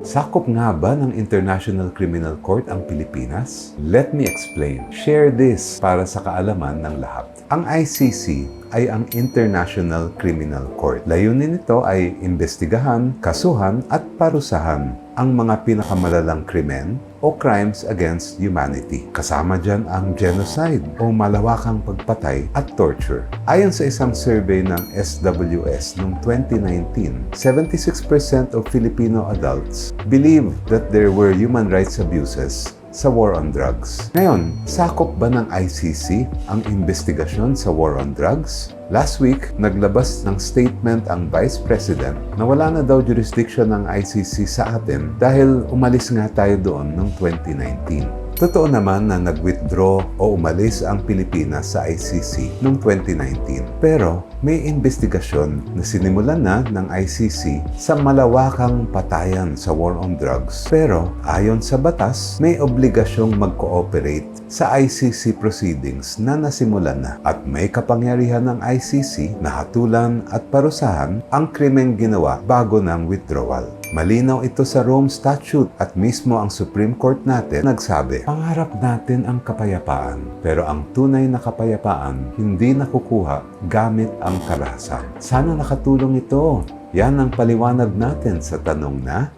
Sakop nga ba ng International Criminal Court ang Pilipinas? Let me explain. Share this para sa kaalaman ng lahat. Ang ICC ay ang International Criminal Court. Layunin nito ay imbestigahan, kasuhan at parusahan ang mga pinakamalalang krimen o crimes against humanity. Kasama dyan ang genocide o malawakang pagpatay at torture. Ayon sa isang survey ng SWS noong 2019, 76% of Filipino adults believe that there were human rights abuses sa war on drugs. Ngayon, sakop ba ng ICC ang investigasyon sa war on drugs? Last week, naglabas ng statement ang Vice President na wala na daw jurisdiction ng ICC sa atin dahil umalis nga tayo doon noong 2019. Totoo naman na nag-withdraw o umalis ang Pilipinas sa ICC noong 2019. Pero may investigasyon na sinimulan na ng ICC sa malawakang patayan sa war on drugs. Pero ayon sa batas, may obligasyong mag-cooperate sa ICC proceedings na nasimulan na at may kapangyarihan ng ICC na hatulan at parusahan ang krimeng ginawa bago ng withdrawal. Malinaw ito sa Rome Statute at mismo ang Supreme Court natin nagsabi, pangarap natin ang kapayapaan, pero ang tunay na kapayapaan hindi nakukuha gamit ang karahasan. Sana nakatulong ito. Yan ang paliwanag natin sa tanong na,